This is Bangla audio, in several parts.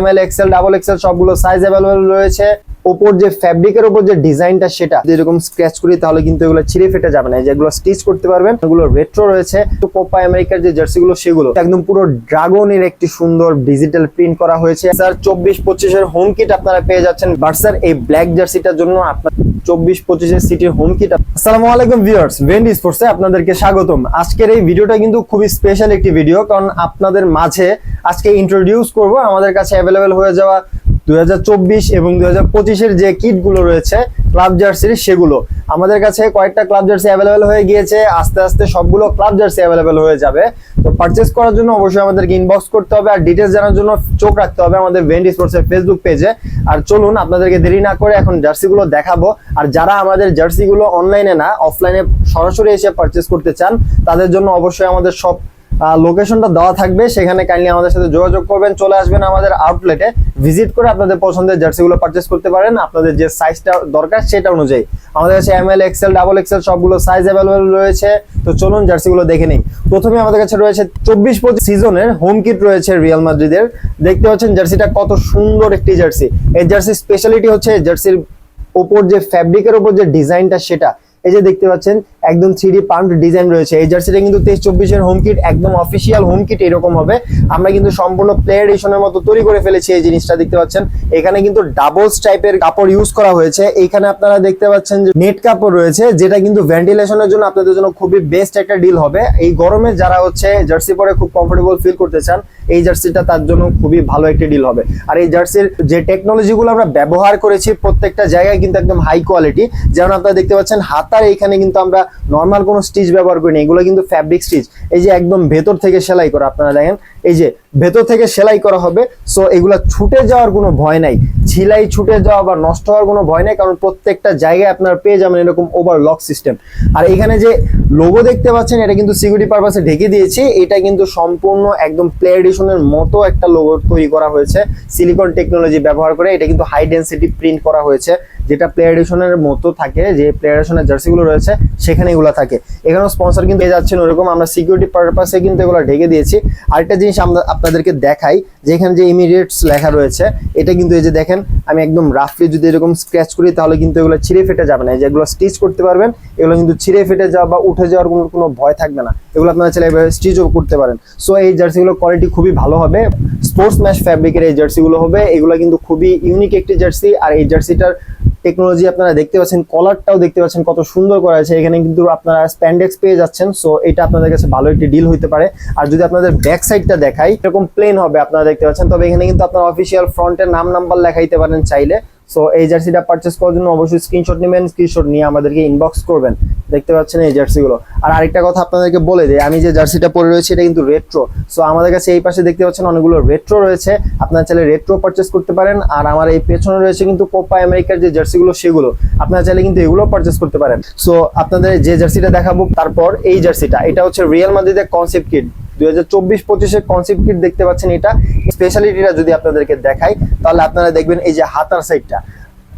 M L XL double XL সবগুলো সাইজ অ্যাভেলেবল রয়েছে। ওপর যে ফ্যাব্রিকের ওপর যে ডিজাইনটা সেটা যদি এরকম স্ক্র্যাচ করি, তাহলে কিন্তু এগুলো ছিঁড়ে ফেটে যাবে না। যেগুলো স্টিচ করতে পারবেন, এগুলো রেট্রো রয়েছে। তো কোপা আমেরিকার যে জার্সিগুলো সেগুলো একদম পুরো ড্রাগনের একটি সুন্দর ডিজিটাল প্রিন্ট করা হয়েছে। স্যার, চব্বিশ পঁচিশের হোম কিট আপনারা পেয়ে যাচ্ছেন। বাট স্যার, এই ব্ল্যাক জার্সিটার জন্য আপনার চব্বিশ পঁচিশের সিটির হোম কিট আসসালামু আলাইকুম ভিউয়ার্স ভেন্ড স্পোর্টসে আপনাদেরকে স্বাগতম। আজকের এই ভিডিওটা কিন্তু খুবই স্পেশাল একটি ভিডিও কারণ আপনাদের মাঝে আজকে ইন্ট্রোডিউস করব। আমাদের কাছে অ্যাভেলেবেল হয়ে যাওয়া দুই এবং দুই যে কিটগুলো রয়েছে, ক্লাব জার্সির সেগুলো। আমাদের কাছে কয়েকটা ক্লাব জার্সি অ্যাভেলেবেল হয়ে গিয়েছে, আস্তে আস্তে সবগুলো ক্লাব জার্সি অ্যাভেলেবেল হয়ে যাবে। তো পারচেস করার জন্য অবশ্যই আমাদেরকে ইনবক্স করতে হবে, আর ডিটেলস জানার জন্য চোখ রাখতে হবে আমাদের ভেন্ড স্পোর্টসের ফেসবুক পেজে আর চলুন, আপনাদেরকে দেরি না করে এখন জার্সিগুলো দেখাবো। আর যারা আমাদের জার্সিগুলো অনলাইনে না অফলাইনে সরাসরি এসে পারচেস করতে চান, তাদের জন্য অবশ্যই আমাদের সব লোকেশনটা দেওয়া থাকবে। সেখানে কাইন্ডলি আমাদের সাথে যোগাযোগ করবেন, চলে আসবেন আমাদের আউটলেটে ভিজিট করে আপনাদের পছন্দের জার্সিগুলো পারচেস করতে পারেন। আপনাদের যে সাইজটা দরকার সেটা অনুযায়ী। আমাদের কাছে M L XL double XL সবগুলো সাইজ অ্যাভেলেবেল রয়েছে। তো চলুন জার্সিগুলো দেখে নিই। প্রথমে আমাদের কাছে রয়েছে চব্বিশ পঁচিশ সিজনের হোম কিট রয়েছে রিয়াল মাদ্রিদের দেখতে পাচ্ছেন জার্সিটা কত সুন্দর একটি জার্সি এই জার্সির স্পেশালিটি হচ্ছে জার্সির ওপর যে ফ্যাব্রিকের ওপর যে ডিজাইনটা সেটা। এই যে দেখতে পাচ্ছেন, একদম থ্রি পাম্প ডিজাইন রয়েছে। এই জার্সিটা কিন্তু তেইশ চব্বিশের হোম কিট একদম অফিসিয়াল হোম কিট এরকম হবে। আমরা কিন্তু সম্পূর্ণ প্লে এডিশনের মতো তৈরি করে ফেলেছি এই জিনিসটা, দেখতে পাচ্ছেন। এখানে কিন্তু ডাবলস টাইপের কাপড় ইউজ করা হয়েছে। এখানে আপনারা দেখতে পাচ্ছেন যে নেট কাপড় রয়েছে, যেটা কিন্তু ভেন্টিলেশনের জন্য আপনাদের জন্য খুবই বেস্ট একটা ডিল হবে। এই গরমে যারা হচ্ছে জার্সি পরে খুব কমফোর্টেবল ফিল করতে চান এই জার্সিটা তার জন্য খুবই ভালো একটা ডিল হবে। আর এই জার্সির যে টেকনোলজি গুলো আমরা ব্যবহার করেছি প্রত্যেকটা জায়গায় কিন্তু একদম হাই কোয়ালিটি যেমন আপনারা দেখতে পাচ্ছেন, হাতার এখানে কিন্তু আমরা নর্মাল কোনো স্টিচ ব্যবহার করিনি, এগুলো কিন্তু ফ্যাব্রিক স্টিচ এই যে একদম ভেতর থেকে সেলাই করে, আপনারা দেখেন এই যে ভেতর থেকে সেলাই করা হবে সো এগুলো ছুটে যাওয়ার কোনো ভয় নাই। ঝিলাই ছুটে যাওয়া বা নষ্ট হওয়ার কোনো ভয় নাই, কারণ প্রত্যেকটা জায়গায় আপনার পেয়ে যাবেন এরকম ওভারলক সিস্টেম আর এখানে যে লোগো দেখতে পাচ্ছেন, এটা কিন্তু সিকিউরিটি পারপাসে ঢেকে দিয়েছি। এটা কিন্তু সম্পূর্ণ একদম প্লে এডিশনের মতো একটা লোগো তৈরি করা হয়েছে। সিলিকন টেকনোলজি ব্যবহার করে এটা কিন্তু হাই ডেন্সিটি প্রিন্ট করা হয়েছে। যেটা প্লে এডিশনের মতো থাকে, যে প্লে এডিশনের জার্সিগুলো রয়েছে, সেখানে এগুলো থাকে। এখানেও স্পন্সর কিন্তু পেয়ে যাচ্ছেন ওরকম। আমরা সিকিউরিটি পারপাসে কিন্তু এগুলো ঢেকে দিয়েছি। আরেকটা জিনিস আমরা আপনাদেরকে দেখাই, যে এখানে যে ইমিডিয়েটস লেখা রয়েছে, এটা কিন্তু এই যে দেখেন, আমি একদম রাফলি যদি এরকম স্ক্র্যাচ করি, তাহলে কিন্তু এগুলো ছিঁড়ে ফেটে যাবে না। যেগুলো স্টিচ করতে পারবেন, এগুলো কিন্তু ছিঁড়ে ফেটে যাওয়া বা উঠে যাওয়ার কোনো কোনো ভয় থাকবে না। এগুলো আপনারা চাইলে স্টিচও করতে পারেন। সো এই জার্সিগুলোর কোয়ালিটি খুবই ভালো হবে। স্পোর্টস ম্যাশ ফ্যাব্রিকের এই জার্সিগুলো হবে। এগুলো কিন্তু খুবই ইউনিক একটি জার্সি আর এই জার্সিটার টেকনোলজি আপনারা দেখতে পাচ্ছেন কলারটাও দেখতে পাচ্ছেন কত সুন্দর করা আছে। এখানে কিন্তু আপনারা স্প্যান্ডেক্স পেয়ে যাচ্ছেন সো এটা আপনাদের কাছে ভালো একটি ডিল হইতে পারে। আর যদি আপনাদের ব্যাক সাইডটা দেখাই, এরকম প্লেন হবে আপনারা দেখতে পাচ্ছেন। তবে এখানে কিন্তু আপনারা অফিসিয়াল ফ্রন্টের নাম নাম্বার লেখাইতে পারেন চাইলে। সো এই জার্সিটা পারচেস করার জন্য অবশ্যই স্ক্রিনশট নেবেন স্ক্রিনশট নিয়ে আমাদেরকে ইনবক্স করবেন। দেখতে পাচ্ছেন এই জার্সিগুলো আর আরেকটা কথা আপনাদেরকে বলে দিই, আমি যে জার্সিটা পরে রয়েছে, এটা কিন্তু রেট্রো সো আমাদের কাছে এই পাশে দেখতে পাচ্ছেন অনেকগুলো রেট্রো রয়েছে। আপনারা চাইলে রেট্রো পারচেস করতে পারেন। আর আমার এই পেছনে রয়েছে কিন্তু কোপা আমেরিকার যে জার্সিগুলো সেগুলো। আপনারা চাইলে কিন্তু এগুলো পারচেস করতে পারেন। সো আপনাদের যে জার্সিটা দেখাবো, তারপর এই জার্সিটা এটা হচ্ছে রিয়েল মাদ্রিদের কনসেপ্ট কিট দুই হাজার চব্বিশ পঁচিশের কনসেপ্ট কিট দেখতে পাচ্ছেন এটা। স্পেশালিটিটা যদি আপনাদেরকে দেখাই, তাহলে আপনারা দেখবেন এই যে হাতার সাইডটা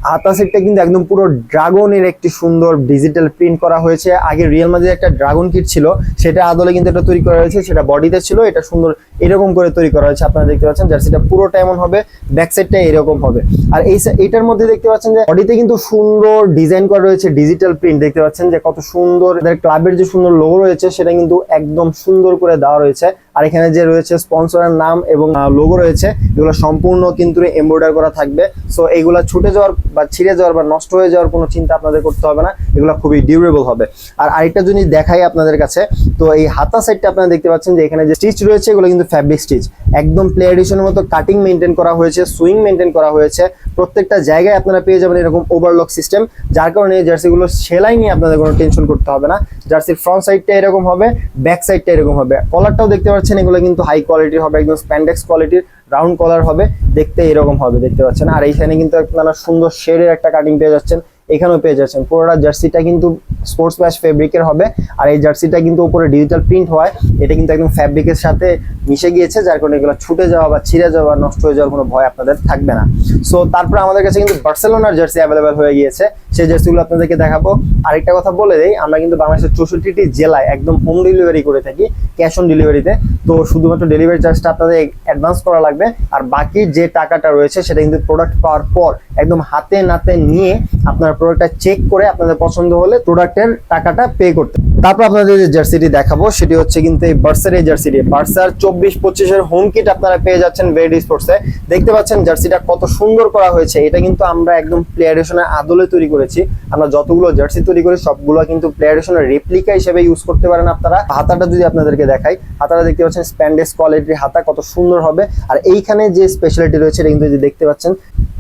হাতা সেটটা কিন্তু একদম পুরো ড্রাগনের একটি সুন্দর ডিজিটাল প্রিন্ট করা হয়েছে। আগে রিয়েল মাঝে একটা ড্রাগন কিট ছিল, সেটা আদলে কিন্তু এটা তৈরি করা হয়েছে, সেটা বডিতে ছিল, এটা সুন্দর এরকম করে তৈরি করা হয়েছে, আপনারা দেখতে পাচ্ছেন জার্সিটা পুরোটা এমন হবে ব্যাক সাইডটা এরকম হবে। আর এই এটার মধ্যে দেখতে পাচ্ছেন যে বডিতে কিন্তু সুন্দর ডিজাইন করা রয়েছে ডিজিটাল প্রিন্ট দেখতে পাচ্ছেন যে কত সুন্দর ক্লাবের যে সুন্দর লোগো রয়েছে, সেটা কিন্তু একদম সুন্দর করে দেওয়া রয়েছে। আর এখানে যে রয়েছে স্পন্সরের নাম এবং লোগো রয়েছে, এগুলো সম্পূর্ণ কিন্তু এমব্রয়ডার করা থাকবে। সো এইগুলা ছুটে যাওয়ার বা ছিঁড়ে যাওয়ার বা নষ্ট হয়ে যাওয়ার কোনো চিন্তা আপনাদের করতে হবে না। এগুলো খুবই ডিউরেবল হবে। আর আরেকটা জিনিস দেখাই আপনাদের কাছে, তো এই হাতা সাইডটা আপনারা দেখতে পাচ্ছেন যে এখানে যে স্টিচ রয়েছে, এগুলো কিন্তু ফ্যাব্রিক স্টিচ একদম প্লে মতো কাটিং মেনটেন করা হয়েছে সুইং মেনটেন করা হয়েছে। প্রত্যেকটা জায়গায় আপনারা পেয়ে যাবেন এরকম ওভারলক সিস্টেম যার কারণে জার্সিগুলো সেলাই নিয়ে আপনাদের কোনো টেনশন করতে হবে না। জার্সির ফ্রন্ট সাইডটা এরকম হবে ব্যাক সাইডটা এরকম হবে। কলারটাও দেখতে পাচ্ছেন এগুলো কিন্তু হাই কোয়ালিটির হবে, একদম স্প্যান্ডেক্স কোয়ালিটির রাউন্ড কলার হবে, দেখতে এরকম হবে, দেখতে পাচ্ছেন। আর এইখানে কিন্তু আপনারা সুন্দর শেডের একটা কাটিং পেয়ে যাচ্ছেন, এখানেও পেয়ে যাচ্ছেন। পুরোটা জার্সিটা কিন্তু স্পোর্টস ম্যাশ ফেব্রিকের হবে, আর এই জার্সিটা কিন্তু উপরে ডিজিটাল প্রিন্ট হয়, এটা কিন্তু একদম ফ্যাব্রিকের সাথে মিশে গিয়েছে, যার কারণে এগুলো ছুটে যাওয়া বা ছিঁড়ে যাওয়া বা নষ্ট হয়ে যাওয়ার কোনো ভয় আপনাদের থাকবে না। সো তারপরে আমাদের কাছে কিন্তু বার্সেলোনার জার্সি অ্যাভেলেবেল হয়ে গিয়েছে। সেই জার্সিগুলো আপনাদেরকে দেখাবো। আরেকটা কথা বলে দিই, আমরা কিন্তু বাংলাদেশের চৌষট্টিটি জেলায় একদম হোম ডেলিভারি করে থাকি ক্যাশ অন ডেলিভারিতে তো। শুধুমাত্র ডেলিভারি চার্জটা আপনাদের অ্যাডভান্স করা লাগবে, আর বাকি যে টাকাটা রয়েছে সেটা কিন্তু প্রোডাক্ট পাওয়ার পর একদম হাতে নাতে নিয়ে আপনার প্রোডাক্টটা চেক করে আপনাদের পছন্দ হলে প্রোডাক্টের টাকাটা পে করতে তারপর আপনাদের যে জার্সিটি দেখাবো, সেটি হচ্ছে কিন্তু এই বার্সার এই জার্সিটি বার্সার চব্বিশ পঁচিশের হোম কিট আপনারা পেয়ে যাচ্ছেন ভেড স্পোর্টসে দেখতে পাচ্ছেন জার্সিটা কত সুন্দর করা হয়েছে। এটা কিন্তু আমরা একদম প্লেয়ারেশনের আদলে তৈরি করেছি। আমরা যতগুলো জার্সি তৈরি করি, সবগুলো কিন্তু প্লেয়ারেশনের রেপ্লিকা হিসেবে ইউজ করতে পারেন আপনারা। হাতাটা যদি আপনাদেরকে দেখাই, হাতাটা দেখতে পাচ্ছেন স্প্যান্ডেস কোয়ালিটির হাতা কত সুন্দর হবে। আর এইখানে যে স্পেশালিটি রয়েছে, এটা কিন্তু দেখতে পাচ্ছেন,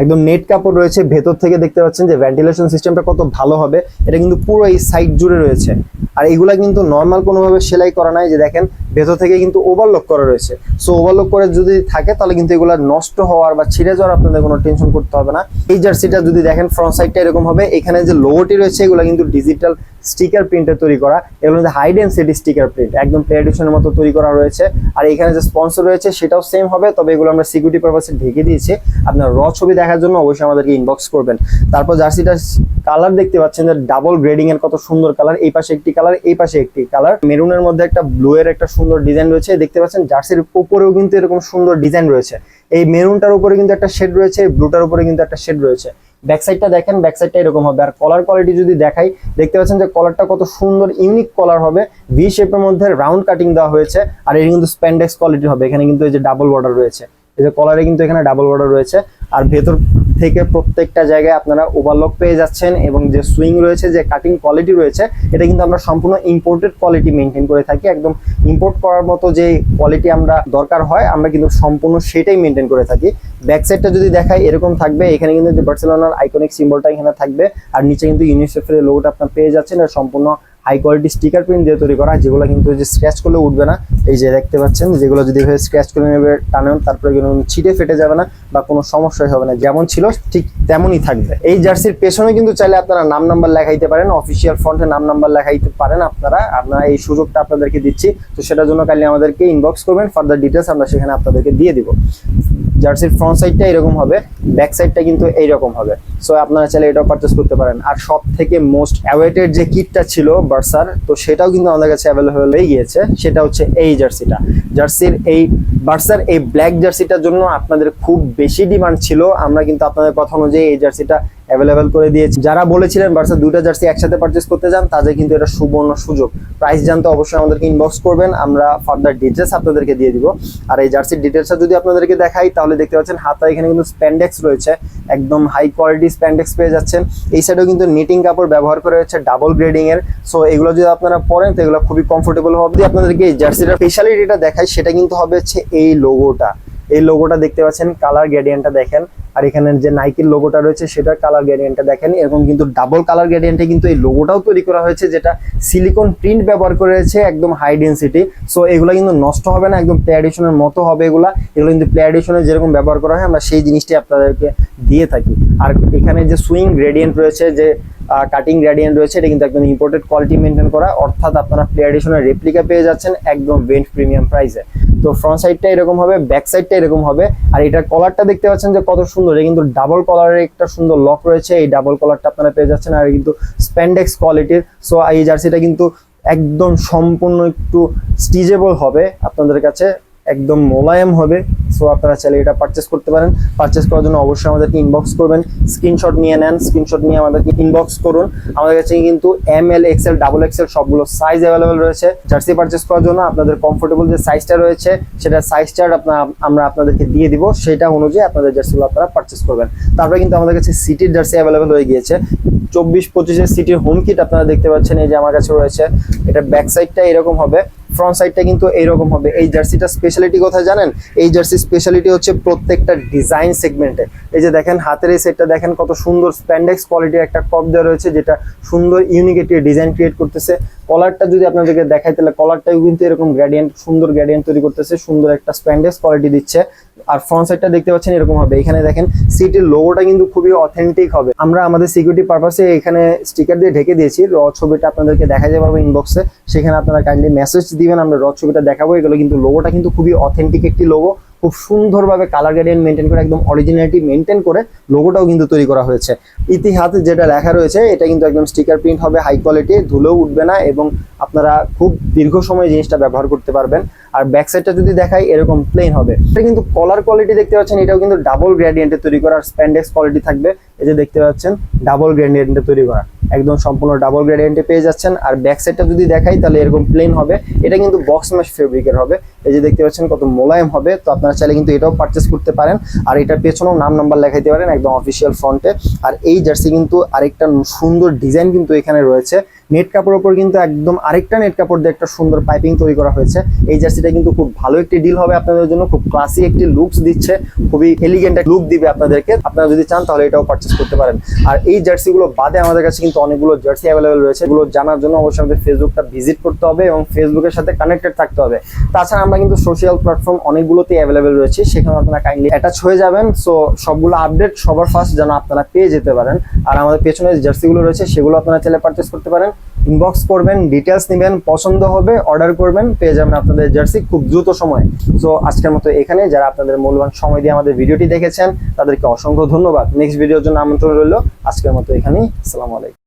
একদম নেট কাপড় রয়েছে। ভেতর থেকে দেখতে পাচ্ছেন যে ভেন্টিলেশন সিস্টেমটা কত ভালো হবে। এটা কিন্তু পুরো এই সাইড জুড়ে রয়েছে। আর এগুলা কিন্তু নর্মাল কোনোভাবে সেলাই করা নাই। যে দেখেন ভেতর থেকে কিন্তু ওভারলক করা রয়েছে। সো ওভারলক করে যদি থাকে, তাহলে কিন্তু এগুলা নষ্ট হওয়ার বা ছিঁড়ে যাওয়ার আপনাদের কোনো টেনশন করতে হবে না। এই জার্সিটা যদি দেখেন ফ্রন্ট সাইডটা এরকম হবে। এখানে যে লোগোটি রয়েছে, এগুলো কিন্তু ডিজিটাল স্টিকার প্রিন্টে তৈরি করা। এগুলো মধ্যে হাই ডেন্সিটি স্টিকার প্রিন্ট একদম প্লেডিশনের মতো তৈরি করা রয়েছে। আর এখানে যে স্পন্সর রয়েছে, সেটাও সেম হবে। তবে এগুলো আমরা সিকিউরিটি পারপাসে ঢেকে দিয়েছি। আপনার র ছবি দেখার জন্য অবশ্যই আমাদেরকে ইনবক্স করবেন। তারপর জার্সিটার কালার দেখতে পাচ্ছেন যে ডাবল গ্রেডিং এর কত সুন্দর কালার এই পাশে একটি কালার এই পাশে একটি কালার মেরুনের মধ্যে একটা ব্লু এর একটা সুন্দর ডিজাইন রয়েছে। দেখতে পাচ্ছেন, জার্সির উপরেও কিন্তু এরকম সুন্দর ডিজাইন রয়েছে। এই মেরুনটার উপরে কিন্তু একটা শেড রয়েছে ব্লুটার উপরে কিন্তু একটা শেড রয়েছে। ব্যাক সাইডটা দেখেন ব্যাক সাইডটা এরকম হবে। আর কলার কোয়ালিটি যদি দেখাই, দেখতে পাচ্ছেন যে কলারটা কত সুন্দর ইউনিক কলার হবে। ভি শেপের মধ্যে রাউন্ড কাটিং দেওয়া হয়েছে, আর এর কিন্তু স্প্যান্ডেক্স কোয়ালিটি হবে। এখানে কিন্তু এই যে ডাবল বর্ডার রয়েছে। এই যে কলারে কিন্তু এখানে ডাবল বর্ডার রয়েছে। আর ভেতর থেকে প্রত্যেকটা জায়গায় আপনারা ওভারলক পেয়ে যাচ্ছেন এবং যে সুইং রয়েছে, যে কাটিং কোয়ালিটি রয়েছে, এটা কিন্তু আমরা সম্পূর্ণ ইম্পোর্টেড কোয়ালিটি মেনটেন করে থাকি। একদম ইম্পোর্ট করার মতো যে কোয়ালিটি আমরা দরকার হয়, আমরা কিন্তু সম্পূর্ণ সেটাই মেনটেন করে থাকি। ব্যাক সাইডটা যদি দেখাই, এরকম থাকবে। এখানে কিন্তু বার্সেলোনার আইকনিক সিম্বলটা এখানে থাকবে। আর নিচে কিন্তু ইউনিসেফের লোগোটা আপনার পেয়ে যাচ্ছেন। আর সম্পূর্ণ হাই কোয়ালিটি স্টিকার প্রিন্ট দিয়ে তৈরি করা যেগুলো কিন্তু যে স্ক্র্যাচ করলে উঠবে না। এই যে দেখতে পাচ্ছেন, যেগুলো যদি স্ক্র্যাচ করে নেবে টানেন তারপরে কিন্তু ছিটে ফেটে যাবে না বা কোনো সমস্যাই হবে না। যেমন ছিল, ঠিক তেমনই থাকবে। এই জার্সির পেছনে কিন্তু চাইলে আপনারা নাম নাম্বার লেখাইতে পারেন অফিসিয়াল ফ্রন্টে নাম নাম্বার লেখাইতে পারেন আপনারা। আপনারা এই সুযোগটা আপনাদেরকে দিচ্ছি, তো সেটার জন্য কালি আমাদেরকে ইনবক্স করবেন ফার্দার ডিটেলস আমরা সেখানে আপনাদেরকে দিয়ে দিব। জার্সির ফ্রন্ট সাইডটা এরকম হবে ব্যাক সাইডটা কিন্তু এইরকম হবে। সো আপনারা চাইলে এটাও পারচেস করতে পারেন। আর সব থেকে মোস্ট অ্যাওয়েটেড যে কিটটা ছিল বার্সার তো সেটাও কিন্তু আমাদের কাছে অ্যাভেলেবেল হয়ে গিয়েছে। সেটা হচ্ছে এই জার্সিটা। জার্সির এই বার্সার এই ব্ল্যাক জার্সিটার জন্য আপনাদের খুব বেশি ডিমান্ড ছিল। আমরা কিন্তু আপনাদের কথা অনুযায়ী এই জার্সিটা অ্যাভেলেবেল করে দিয়েছি। যারা বলেছিলেন বার্সা দুইটা জার্সি একসাথে পারচেস করতে যান, তাদের কিন্তু এটা সুবর্ণ সুযোগ। প্রাইস জানতে অবশ্যই আমাদেরকে ইনবক্স করবেন, আমরা ফার্দার ডিটেলস আপনাদেরকে দিয়ে দিব। আর এই জার্সির ডিটেলসটা যদি আপনাদেরকে দেখাই, তাহলে দেখতে পাচ্ছেন হাতা এখানে কিন্তু স্প্যান্ডেক্স রয়েছে, একদম হাই কোয়ালিটি স্প্যান্ডেক্স পেয়ে যাচ্ছেন। এই সাইডেও কিন্তু নিটিং কাপড় ব্যবহার করে হচ্ছে ডাবল গ্রেডিং এর। সো এগুলো যদি আপনারা পরেন, তো এগুলো খুবই কমফোর্টেবল হবে। আপনাদেরকে এই জার্সিটার স্পেশালিটিটা দেখাই, সেটা কিন্তু হবে হচ্ছে এই লোগোটা এই লোগোটা দেখতে পাচ্ছেন কালার গ্রেডিয়েন্টটা দেখেন। আর এখানে যে নাইকির লোগোটা রয়েছে, সেটার কালার গ্রেডিয়েন্টটা দেখেন। এরকম কিন্তু ডাবল কালার গ্রেডিয়েন্টে কিন্তু এই লোগোটাও তৈরি করা হয়েছে, যেটা সিলিকন প্রিন্ট ব্যবহার করেছে একদম হাই ডেন্সিটি সো এগুলো কিন্তু নষ্ট হবে না, একদম প্লে মতো হবে এগুলা। এগুলো কিন্তু প্লে যেরকম ব্যবহার করা হয়, আমরা সেই জিনিসটি আপনাদেরকে দিয়ে থাকি। আর এখানে যে সুইং গ্রেডিয়েন্ট রয়েছে, যে কাটিং গ্রেডিয়েন্ট রয়েছে, এটা কিন্তু একদম ইম্পোর্টেড কোয়ালিটি মেনটেন করা। অর্থাৎ আপনারা প্লে রেপ্লিকা পেয়ে যাচ্ছেন একদম বেন্ট প্রিমিয়াম প্রাইসে তো ফ্রন্ট সাইডটা এরকম হবে ব্যাক সাইডটা এরকম হবে। আর এটার কলারটা দেখতে পাচ্ছেন যে কত সুন্দর কিন্তু ডাবল কলারের একটা সুন্দর লক রয়েছে। এই ডাবল কলারটা আপনারা পেয়ে যাচ্ছেন। আর কিন্তু স্প্যান্ডেক্স কোয়ালিটির সো এই জার্সিটা কিন্তু একদম সম্পূর্ণ একটু স্টিজেবল হবে আপনাদের কাছে। একদম মোলায়েম হবে। সো আপনারা চাইলে এটা পারচেস করতে পারেন। পারচেস করার জন্য অবশ্যই আমাদেরকে ইনবক্স করবেন। স্ক্রিনশট নিয়ে নেন স্ক্রিনশট নিয়ে আমাদেরকে ইনবক্স করুন। আমাদের কাছে কিন্তু M L XL double XL সবগুলো সাইজ অ্যাভেলেবেল রয়েছে। জার্সি পারচেস করার জন্য আপনাদের কমফোর্টেবল যে সাইজটা রয়েছে, সেটা সাইজ চার্ট আপনার আমরা আপনাদেরকে দিয়ে দিব। সেটা অনুযায়ী আপনাদের জার্সিগুলো আপনারা পারচেস করবেন। তারপরে কিন্তু আমাদের কাছে সিটির জার্সি অ্যাভেলেবেল হয়ে গিয়েছে। চব্বিশ পঁচিশের সিটির হোম কিট আপনারা দেখতে পাচ্ছেন। এই যে আমার কাছে রয়েছে। এটা ব্যাক সাইডটা এরকম হবে। ফ্রন্ট সাইডটা কিন্তু এইরকম হবে। এই জার্সিটা স্পেশালিটি কথা জানেন? এই জার্সির স্পেশালিটি হচ্ছে প্রত্যেকটা ডিজাইন সেগমেন্টে এই যে দেখেন, হাতের এই সেটটা দেখেন, কত সুন্দর স্প্যান্ডেক্স কোয়ালিটির একটা কপ দেওয়া রয়েছে, যেটা সুন্দর ইউনিক ডিজাইন ক্রিয়েট করতেছে। কলারটা যদি আপনাদেরকে দেখাই, তাহলে কলারটাও কিন্তু এরকম গ্রেডিয়েন্ট সুন্দর গ্রেডিয়েন্ট তৈরি করতেছে, সুন্দর একটা স্প্যান্ডেস কোয়ালিটি দিচ্ছে। আর ফ্রন্ট সাইডটা দেখতে পাচ্ছেন এরকম হবে। এখানে দেখেন সিটির লোগোটা কিন্তু খুবই অথেন্টিক হবে। আমরা আমাদের সিকিউরিটি পারপাসে এখানে স্টিকার দিয়ে ঢেকে দিয়েছি। র ছবিটা আপনাদেরকে দেখা যাবে পারব ইনবক্সে সেখানে আপনারা কাইন্ডলি মেসেজ দিবেন, আমরা র ছবিটা দেখাবো। এগুলো কিন্তু লোগোটা কিন্তু খুবই অথেন্টিক একটি লোগো খুব সুন্দরভাবে কালার গ্রেডিয়েন্ট মেনটেন করে, একদম অরিজিনালিটি মেনটেন করে লোগোটাও কিন্তু তৈরি করা হয়েছে। ইতিহাসে যেটা লেখা রয়েছে, এটা কিন্তু একদম স্টিকার প্রিন্ট হবে হাই কোয়ালিটি ধুলেও উঠবে না এবং আপনারা খুব দীর্ঘ সময় জিনিসটা ব্যবহার করতে পারবেন। আর ব্যাক সাইডটা যদি দেখাই, এরকম প্লেন হবে। এটা কিন্তু কলার কোয়ালিটি দেখতে পাচ্ছেন, এটাও কিন্তু ডাবল গ্রেডিয়েন্টে তৈরি করা, আর স্প্যান্ডেক্স কোয়ালিটি থাকবে। এই যে দেখতে পাচ্ছেন ডাবল গ্রেডিয়েন্টে তৈরি করা। একদম সম্পূর্ণ ডাবল গ্রেডিয়েন্টে পেয়ে যাচ্ছেন। আর ব্যাক সাইডটা যদি দেখাই, তাহলে এরকম প্লেন হবে। এটা কিন্তু বক্স ম্যাশ ফেব্রিকের হবে। এই যে দেখতে পাচ্ছেন, কত মোলায়েম হবে। তো আপনারা চাইলে কিন্তু এটাও পারচেস করতে পারেন। আর এটার পেছনেও নাম নাম্বার লেখাইতে পারেন, একদম অফিসিয়াল ফ্রন্টে আর এই জার্সি কিন্তু আরেকটা সুন্দর ডিজাইন কিন্তু এখানে রয়েছে। নেট কাপড়ের উপর কিন্তু একদম আরেকটা নেট কাপড় দিয়ে একটা সুন্দর পাইপিং তৈরি করা হয়েছে। এই জার্সিটা কিন্তু খুব ভালো একটি ডিল হবে আপনাদের জন্য, খুব ক্লাসি একটি লুকস দিচ্ছে, খুবই এলিগেন্ট একটা লুক দিবে আপনাদেরকে। আপনারা যদি চান তাহলে এটাও পারচেস করতে পারেন। আর এই জার্সিগুলো বাদে আমাদের কাছে কিন্তু অনেকগুলো জার্সি অ্যাভেলেবেল রয়েছে। এগুলো জানার জন্য অবশ্যই আমাদের ফেসবুকটা ভিজিট করতে হবে এবং ফেসবুকের সাথে কানেক্টেড থাকতে হবে। তাছাড়া আমরা কিন্তু সোশ্যাল প্ল্যাটফর্ম অনেকগুলোতেই অ্যাভেলেবেল রয়েছে। সেখানে আপনারা কাইন্ডলি অ্যাটাচ হয়ে যাবেন। সো সবগুলো আপডেট সবার ফার্স্ট যেন আপনারা পেয়ে যেতে পারেন। আর আমাদের পেছনে যে জার্সিগুলো রয়েছে, সেগুলো আপনারা চাইলে পারচেস করতে পারেন। ইনবক্স করবেন ডিটেলস নেবেন, পছন্দ হবে অর্ডার করবেন, পেয়ে যাবেন আপনাদের জার্সি খুব দ্রুত সময়ে। সো আজকের মতো এখানে যারা আপনাদের মূল্যবান সময় দিয়ে আমাদের ভিডিওটি দেখেছেন, তাদেরকে অসংখ্য ধন্যবাদ। নেক্সট ভিডিওর জন্য আমন্ত্রণ রইল। আজকের মতো এখানেই। আসসালামু আলাইকুম।